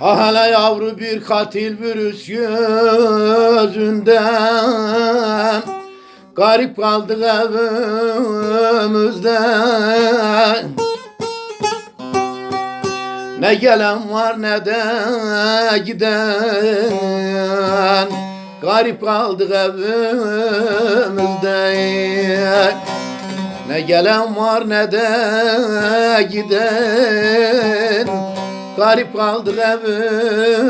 Ah yavru bir katil virüs yüzünden. Garip kaldık evimizde Ne gelen var ne de giden. Garip kaldık evimizde Ne gelen var ne de giden Garip kaldık evimizde.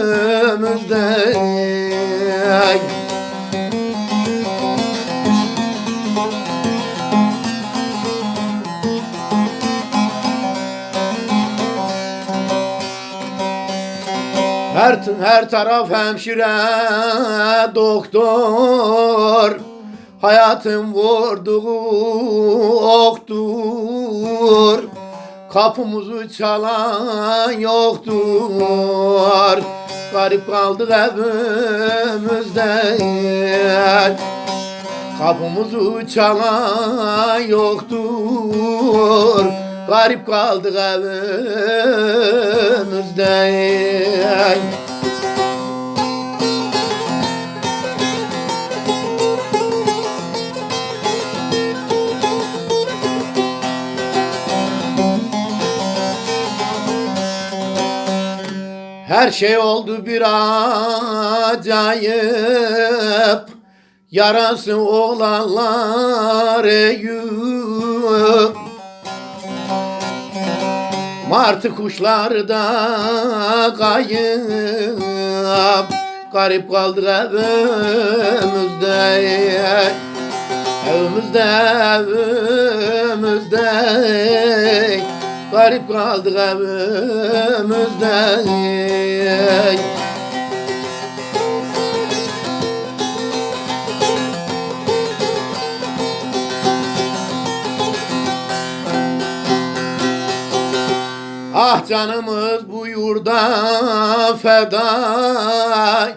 Her, her taraf hemşire, doktor. Hayatım vurduğu oktur Kapımızı çalan yoktur. Garip kaldık evimizde. Kapımızı çalan yoktur. Garip kaldık evimizde Her şey oldu bir acayip. Yarası olanlar eyüp Martı kuşları da kayıp. Garip kaldık evimizde. Evimizde evimizde Garip kaldık evimizde Ah canımız bu yurda feda.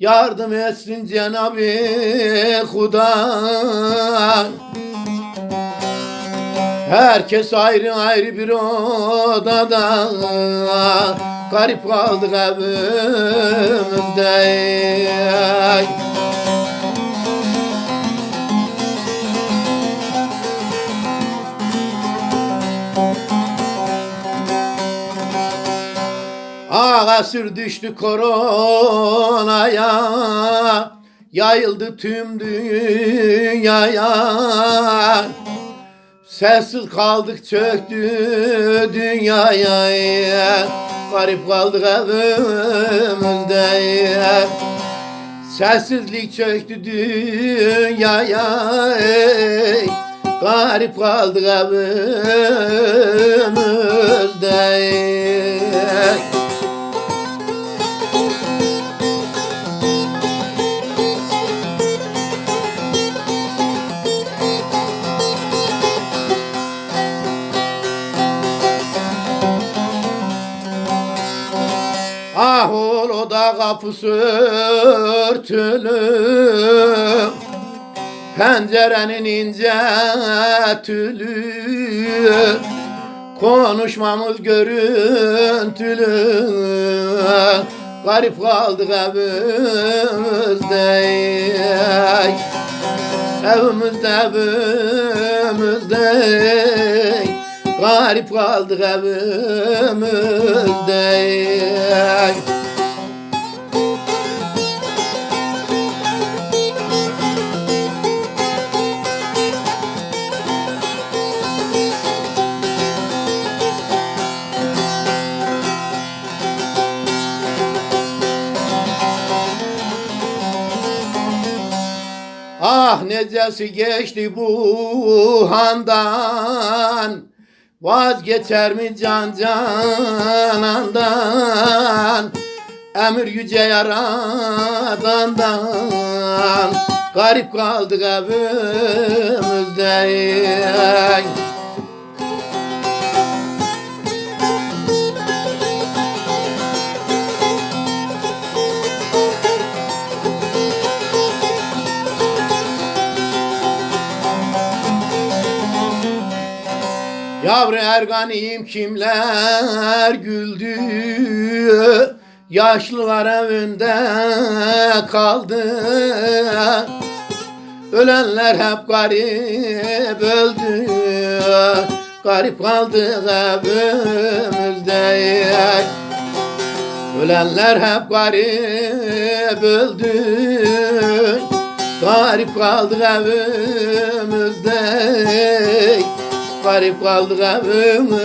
Yardım etsin Cenab-ı Huda Herkes ayrı ayrı bir odada. Garip kaldık evimizde Ağasır düştü koronaya Yayıldı tüm dünyaya Sessiz kaldık çöktü dünyaya. Garip kaldık evimizde. Sessizlik çöktü dünyaya. Garip kaldık evimizde Ah o da kapısı örtülü. Pencerenin ince tülü. Konuşmamız görüntülü. Garip kaldık evimizde. Evimizde evimizde Garip kaldık evimizde. Ah necesi geçti bu handan Vazgeçer mi can canandan? Emir yüce yaradandan. Garip kaldık evimizde Yavru erganiyim kimler güldü? Yaşlılar evinde kaldı. Ölenler hep garip öldü. Garip kaldı evimizde Ölenler hep garip öldü. Garip kaldık evimizde garip kaldık evimizde